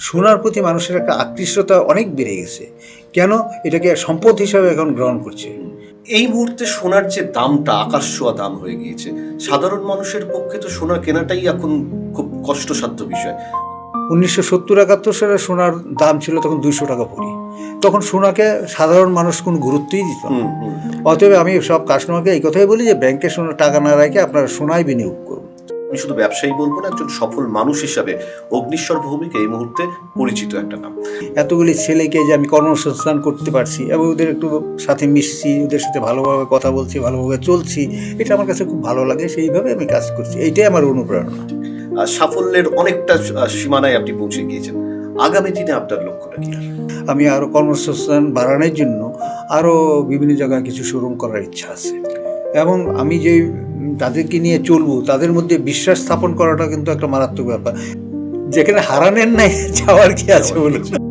সোনার প্রতি মানুষের একটা আকৃষ্টতা অনেক বেড়ে গেছে। কেন? এটাকে সম্পদ হিসাবে এখন গ্রহণ করছে। এই মুহূর্তে সোনার যে দামটা আকাশ ছোঁয়া দাম হয়ে গিয়েছে সাধারণ মানুষের পক্ষে তো সোনা কেনাটাই এখন খুব কষ্টসাধ্য বিষয়। উনিশশো সত্তর একাত্তর সালে সোনার দাম ছিল তখন দুইশো টাকা ভরি তখন সোনাকে সাধারণ মানুষ কোনো গুরুত্বই দিত। অতএব আমি সব কাস্টমারকে এই কথাই বলি যে ব্যাংকে সোনা টাকা না রেখে আপনারা সোনায় বিনিয়োগ করুন। আমি শুধু ব্যবসায়ী বলব না একজন সফল মানুষ হিসাবে অগ্নিশ্বর ভৌমিক এই মুহূর্তে পরিচিত একটা নাম। এতগুলি ছেলেকে যে আমি কর্মসংস্থান করতে পারছি এবং ওদের একটু সাথে মিশছি ওদের সাথে ভালোভাবে কথা বলছি ভালোভাবে চলছি এটা আমার কাছে খুব ভালো লাগে সেইভাবে আমি কাজ করছি। এইটাই আমার অনুপ্রেরণা। আর সাফল্যের অনেকটা সীমানায় আপনি পৌঁছে গিয়েছেন। আগামী দিনে আপনার লক্ষ্যটা কি? আমি আরও কর্মসংস্থান বাড়ানোর জন্য আরও বিভিন্ন জায়গায় কিছু শোরুম করার ইচ্ছা আছে। এবং আমি যে তাদেরকে নিয়ে চলবো, তাদের মধ্যে বিশ্বাস স্থাপন করাটা কিন্তু একটা মারাত্মক ব্যাপার। যেখানে হারানের নাই যাওয়ার কি আছে বলুন?